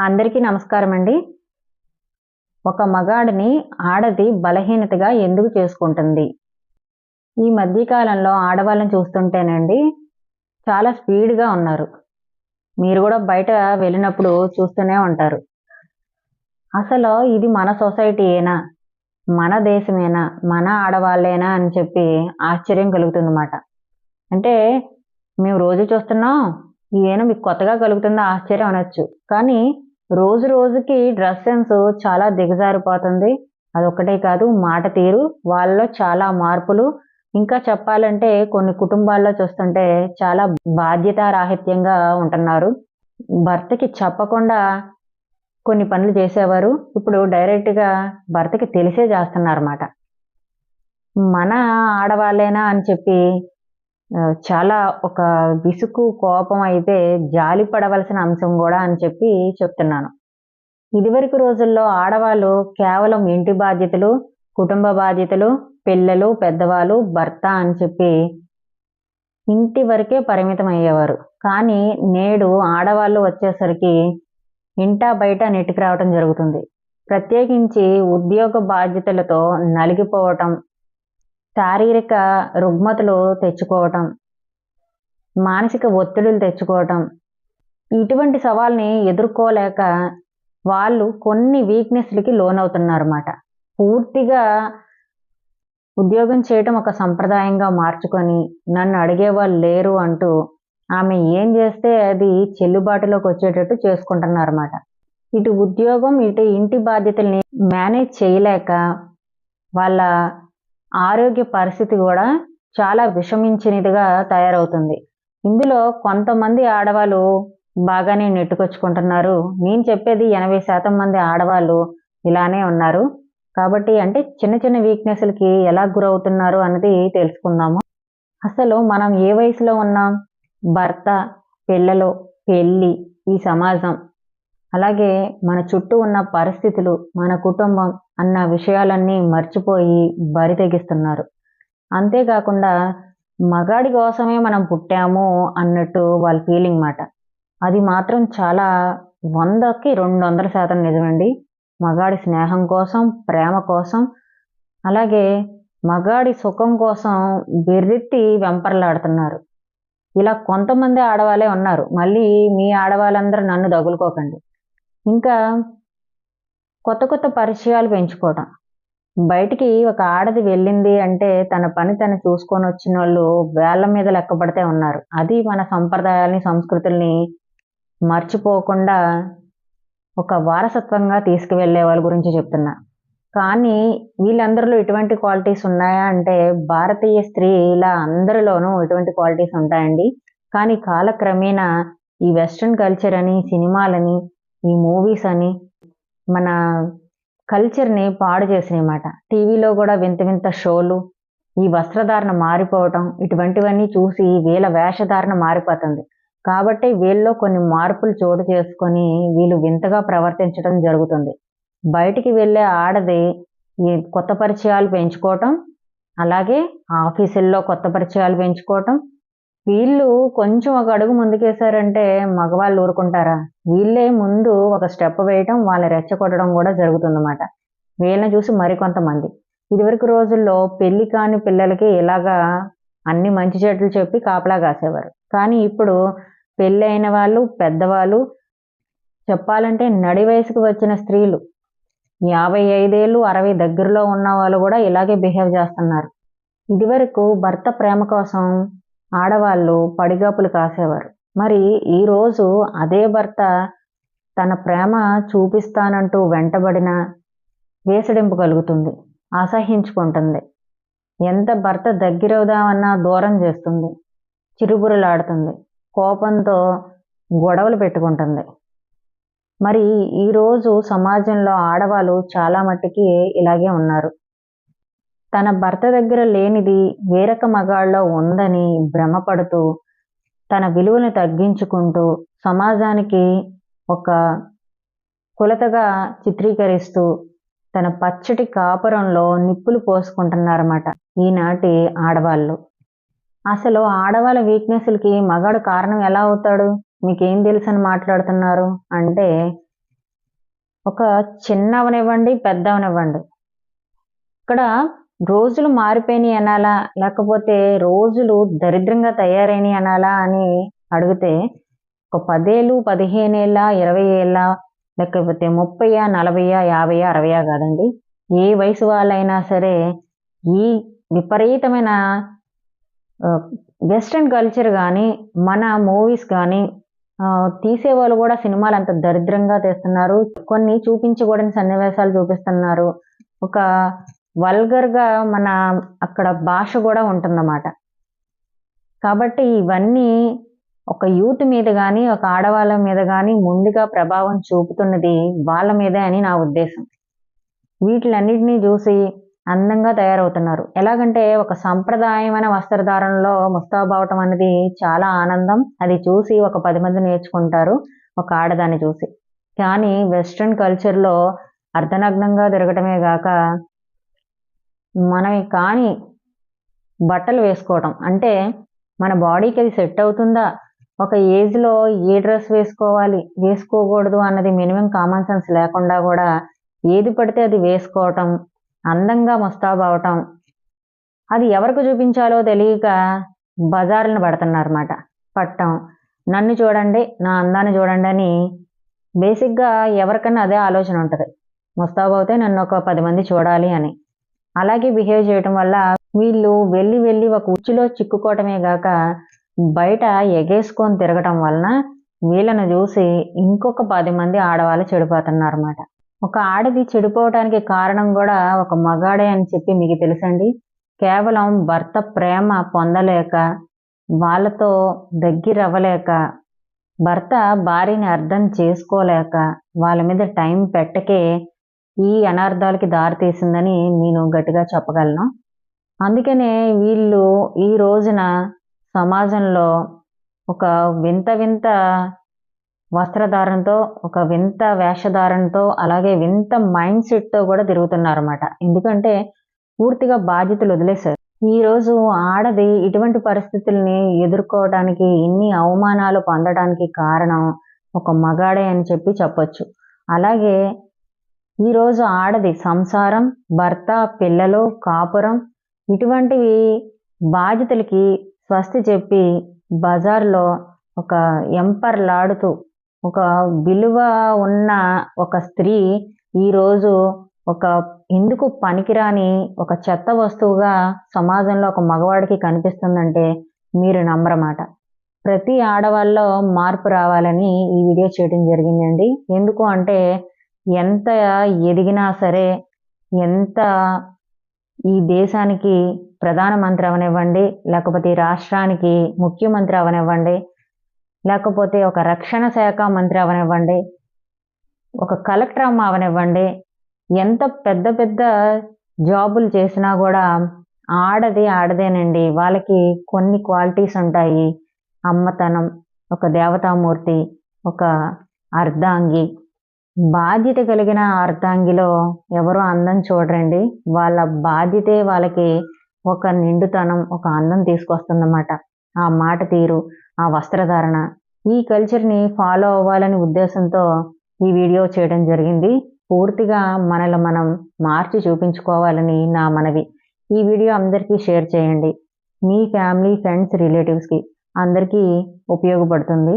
అందరికీ నమస్కారం అండి. ఒక మగాడిని ఆడది బలహీనతగా ఎందుకు చేసుకుంటుంది? ఈ మధ్య కాలంలో ఆడవాళ్ళని చూస్తుంటేనండి చాలా స్పీడ్‌గా ఉన్నారు. మీరు కూడా బయట వెళ్ళినప్పుడు చూస్తూనే ఉంటారు. అసలు ఇది మన సొసైటీయేనా? మన దేశమేనా? మన ఆడవాళ్ళేనా? అని చెప్పి ఆశ్చర్యం కలుగుతుందన్నమాట. అంటే మేము రోజు చూస్తున్నాం. ఈయన మీకు కొత్తగా కలుగుతుందో ఆశ్చర్యం అనొచ్చు. కానీ రోజు రోజుకి డ్రెస్ సెన్స్ చాలా దిగజారిపోతుంది. అదొక్కటే కాదు మాట తీరు, వాళ్ళలో చాలా మార్పులు. ఇంకా చెప్పాలంటే కొన్ని కుటుంబాల్లో చూస్తుంటే చాలా బాధ్యతారాహిత్యంగా ఉంటున్నారు. భర్తకి చెప్పకుండా కొన్ని పనులు చేసేవారు. ఇప్పుడు డైరెక్ట్‌గా భర్తకి తెలిసే చేస్తున్నారన్నమాట. మన ఆడవాళ్ళేనా అని చెప్పి చాలా ఒక విసుగు, కోపం అయితే జాలి పడవలసిన అంశం కూడా అని చెప్పి చెప్తున్నాను. ఇదివరకు రోజుల్లో ఆడవాళ్ళు కేవలం ఇంటి బాధ్యతలు, కుటుంబ బాధ్యతలు, పిల్లలు, పెద్దవాళ్ళు, భర్త అని చెప్పి ఇంటి వరకే పరిమితం అయ్యేవారు. కానీ నేడు ఆడవాళ్ళు వచ్చేసరికి ఇంటా బయట నెట్టుకు రావటం జరుగుతుంది. ప్రత్యేకించి ఉద్యోగ బాధ్యతలతో నలిగిపోవటం, శారీరక రుగ్మతలు తెచ్చుకోవటం, మానసిక ఒత్తిడులు తెచ్చుకోవటం, ఇటువంటి సవాల్ని ఎదుర్కోలేక వాళ్ళు కొన్ని వీక్‌నెస్‌లకి లోనవుతున్నారన్నమాట. పూర్తిగా ఉద్యోగం చేయటం ఒక సంప్రదాయంగా మార్చుకొని నన్ను అడిగేవాళ్ళు లేరు అంటూ ఆమె ఏం చేస్తే అది చెల్లుబాటులోకి వచ్చేటట్టు చేసుకుంటున్నారన్నమాట. ఇటు ఉద్యోగం, ఇటు ఇంటి బాధ్యతల్ని మేనేజ్ చేయలేక వాళ్ళ ఆరోగ్య పరిస్థితి కూడా చాలా విషమించినదిగా తయారవుతుంది. ఇందులో కొంతమంది ఆడవాళ్ళు బాగానే నెట్టుకొచ్చుకుంటున్నారు. నేను చెప్పేది 80% మంది ఆడవాళ్ళు ఇలానే ఉన్నారు. కాబట్టి అంటే చిన్న చిన్న వీక్‌నెస్‌లకి ఎలా గురవుతున్నారు అన్నది తెలుసుకుందాము. అసలు మనం ఏ వయసులో ఉన్నాం? భర్త, పిల్లలు, పెళ్ళి ఈ సమాజం, అలాగే మన చుట్టూ ఉన్న పరిస్థితులు, మన కుటుంబం అన్న విషయాలన్నీ మర్చిపోయి బరి తెగిస్తున్నారు. అంతేకాకుండా మగాడి కోసమే మనం పుట్టాము అన్నట్టు వాళ్ళ ఫీలింగ్ మాట. అది మాత్రం చాలా 100కి 200% నిజమండి. మగాడి స్నేహం కోసం, ప్రేమ కోసం, అలాగే మగాడి సుఖం కోసం బెర్రెత్తి వెంపర్లాడుతున్నారు. ఇలా కొంతమంది ఆడవాళ్ళే ఉన్నారు. మళ్ళీ మీ ఆడవాళ్ళందరూ నన్ను తగులుకోకండి. ఇంకా కొత్త కొత్త పరిచయాలు పెంచుకోవటం. బయటికి ఒక ఆడది వెళ్ళింది అంటే తన పని తను చూసుకొని వచ్చిన వాళ్ళు వేళ్ళ మీద లెక్కపడితే ఉన్నారు. అది మన సంప్రదాయాల్ని, సంస్కృతుల్ని మర్చిపోకుండా ఒక వారసత్వంగా తీసుకువెళ్ళే వాళ్ళ గురించి చెప్తున్నా. కానీ వీళ్ళందరిలో ఇటువంటి క్వాలిటీస్ ఉన్నాయా అంటే భారతీయ స్త్రీల అందరిలోనూ ఇటువంటి క్వాలిటీస్ ఉంటాయండి. కానీ కాలక్రమేణా ఈ వెస్ట్రన్ కల్చర్ అని, సినిమాలని, ఈ మూవీస్ అని మన కల్చర్‌ని పాడు చేసినాయన్నమాట. టీవీలో కూడా వింత వింత షోలు, ఈ వస్త్రధారణ మారిపోవటం ఇటువంటివన్నీ చూసి వీళ్ళ వేషధారణ మారిపోతుంది. కాబట్టి వీళ్ళలో కొన్ని మార్పులు చోటు చేసుకొని వీళ్ళు వింతగా ప్రవర్తించడం జరుగుతుంది. బయటికి వెళ్ళే ఆడది ఈ కొత్త పరిచయాలు పెంచుకోవటం, అలాగే ఆఫీసుల్లో కొత్త పరిచయాలు పెంచుకోవటం. వీళ్ళు కొంచెం ఒక అడుగు ముందుకేశారంటే మగవాళ్ళు ఊరుకుంటారా? వీళ్ళే ముందు ఒక స్టెప్ వేయటం, వాళ్ళని రెచ్చగొట్టడం కూడా జరుగుతుందన్నమాట. వీళ్ళని చూసి మరికొంతమంది. ఇదివరకు రోజుల్లో పెళ్ళి కాని పిల్లలకి ఇలాగా అన్ని మంచి చెట్లు చెప్పి కాపలా కాసేవారు. కానీ ఇప్పుడు పెళ్ళయిన వాళ్ళు, పెద్దవాళ్ళు, చెప్పాలంటే నడి వయసుకు వచ్చిన స్త్రీలు 55 ఏళ్ళు, 60 దగ్గరలో ఉన్న వాళ్ళు కూడా ఇలాగే బిహేవ్ చేస్తున్నారు. ఇదివరకు భర్త ప్రేమ కోసం ఆడవాళ్ళు పడిగాపులు కాసేవారు. మరి ఈరోజు అదే భర్త తన ప్రేమ చూపిస్తానంటూ వెంటబడిన వేసడింపు కలుగుతుంది. అసహ్యించుకుంటుంది. ఎంత భర్త దగ్గరవుదామన్నా దూరం చేస్తుంది. చిరుబుర్రలాడుతుంది. కోపంతో గొడవలు పెట్టుకుంటుంది. మరి ఈరోజు సమాజంలో ఆడవాళ్ళు చాలా మట్టికి ఇలాగే ఉన్నారు. తన భర్త దగ్గర లేనిది వేరొక మగాళ్ళలో ఉందని భ్రమపడుతూ, తన విలువను తగ్గించుకుంటూ, సమాజానికి ఒక కులతగా చిత్రీకరిస్తూ, తన పచ్చటి కాపురంలో నిప్పులు పోసుకుంటున్నారన్నమాట ఈనాటి ఆడవాళ్ళు. అసలు ఆడవాళ్ళ వీక్‌నెస్‌లకి మగాడు కారణం ఎలా అవుతాడు? మీకేం అని మాట్లాడుతున్నారు? అంటే ఒక చిన్నవనివ్వండి పెద్దవనివ్వండి ఇక్కడ రోజులు మారిపోయినాయి అనాలా? లేకపోతే రోజులు దరిద్రంగా తయారైనవి అనాలా అని అడిగితే ఒక పదేళ్ళు పదిహేను ఏళ్ళ ఇరవై ఏళ్ళ లేకపోతే ముప్పై నలభైయా యాభైయా అరవయా కాదండి. ఏ వయసు వాళ్ళైనా సరే ఈ విపరీతమైన వెస్ట్రన్ కల్చర్ కానీ మన మూవీస్ కానీ తీసేవాళ్ళు కూడా సినిమాలు అంత దరిద్రంగా తీస్తున్నారు. కొన్ని చూపించకూడని సన్నివేశాలు చూపిస్తున్నారు. ఒక వల్గర్గా మన అక్కడ భాష కూడా ఉంటుందన్నమాట. కాబట్టి ఇవన్నీ ఒక యూత్ మీద కానీ ఒక ఆడవాళ్ళ మీద కానీ ముందుగా ప్రభావం చూపుతున్నది వాళ్ళ మీదే అని నా ఉద్దేశం. వీటిలన్నిటినీ చూసి అందంగా తయారవుతున్నారు. ఎలాగంటే ఒక సంప్రదాయమైన వస్త్రధారణలో ముస్తాబవటం అనేది చాలా ఆనందం. అది చూసి ఒక పది మంది నేర్చుకుంటారు ఒక ఆడదాన్ని చూసి. కానీ వెస్ట్రన్ కల్చర్లో అర్ధనగ్నంగా తిరగటమే గాక మనవి కానీ బట్టలు వేసుకోవటం. అంటే మన బాడీకి అది సెట్ అవుతుందా? ఒక ఏజ్లో ఏ డ్రెస్ వేసుకోవాలి? వేసుకోకూడదు అన్నది మినిమం కామన్ సెన్స్ లేకుండా కూడా ఏది పడితే అది వేసుకోవటం అందంగా ముస్తాబు అవటం అది ఎవరికి చూపించాలో తెలియక బజార్లను పడుతున్నారన్నమాట. పట్టం. నన్ను చూడండి నా అందాన్ని చూడండి అని బేసిక్గా ఎవరికన్నా అదే ఆలోచన ఉంటుంది. ముస్తాబు అవుతే నన్ను ఒక పది మంది చూడాలి అని. అలాగే బిహేవ్ చేయటం వల్ల వీళ్ళు వెళ్ళి వెళ్ళి ఒక ఉచ్చులో చిక్కుకోవటమే గాక బయట ఎగేసుకొని తిరగటం వలన వీళ్ళను చూసి ఇంకొక పది మంది ఆడవాళ్ళు చెడిపోతున్నారు అన్నమాట ఒక ఆడది చెడిపోవటానికి కారణం కూడా ఒక మగాడే అని చెప్పి మీకు తెలుసండి. కేవలం భర్త ప్రేమ పొందలేక వాళ్ళతో దగ్గరవ్వలేక భర్త భార్యని అర్థం చేసుకోలేక వాళ్ళ మీద టైం పెట్టకే ఈ అనార్థాలకి దారితీసిందని నేను గట్టిగా చెప్పగలను. అందుకనే వీళ్ళు ఈ రోజున సమాజంలో ఒక వింత వింత వస్త్రధారణతో ఒక వింత వేషధారణతో అలాగే వింత మైండ్ సెట్తో కూడా తిరుగుతున్నారన్నమాట. ఎందుకంటే పూర్తిగా బాధ్యతలు వదిలేశారు. ఈరోజు ఆడది ఇటువంటి పరిస్థితుల్ని ఎదుర్కోవడానికి ఇన్ని అవమానాలు పొందడానికి కారణం ఒక మగాడే అని చెప్పి చెప్పొచ్చు. అలాగే ఈరోజు ఆడది సంసారం భర్త పిల్లలు కాపురం ఇటువంటివి బాధితులకి స్వస్తి చెప్పి బజార్లో ఒక ఎంపర్లాడుతూ ఒక విలువ ఉన్న ఒక స్త్రీ ఈరోజు ఒక ఎందుకు పనికిరాని ఒక చెత్త వస్తువుగా సమాజంలో ఒక మగవాడికి కనిపిస్తుందంటే మీరు నమ్మరమాట ప్రతి ఆడవాళ్ళలో మార్పు రావాలని ఈ వీడియో చేయడం జరిగిందండి. ఎందుకు అంటే ఎంత ఎదిగినా సరే ఎంత ఈ దేశానికి ప్రధానమంత్రి అవనివ్వండి లేకపోతే రాష్ట్రానికి ముఖ్యమంత్రి అవనివ్వండి లేకపోతే ఒక రక్షణ శాఖ మంత్రి అవనివ్వండి ఒక కలెక్టర్ అమ్మ అవనివ్వండి ఎంత పెద్ద పెద్ద జాబులు చేసినా కూడా ఆడది ఆడదేనండి. వాళ్ళకి కొన్ని క్వాలిటీస్ ఉంటాయి. అమ్మతనం ఒక దేవతామూర్తి ఒక అర్ధాంగి బాధ్యత కలిగిన అర్ధాంగిలో ఎవరు అందం చూడరండి. వాళ్ళ బాధ్యతే వాళ్ళకి ఒక నిండుతనం ఒక అందం తీసుకొస్తుందన్నమాట. ఆ మాట తీరు ఆ వస్త్రధారణ ఈ కల్చర్ని ఫాలో అవ్వాలని ఉద్దేశంతో ఈ వీడియో చేయడం జరిగింది. పూర్తిగా మనల్ని మనం మార్చి చూపించుకోవాలని నా మనవి. ఈ వీడియో అందరికీ షేర్ చేయండి. మీ ఫ్యామిలీ ఫ్రెండ్స్ రిలేటివ్స్కి అందరికీ ఉపయోగపడుతుంది.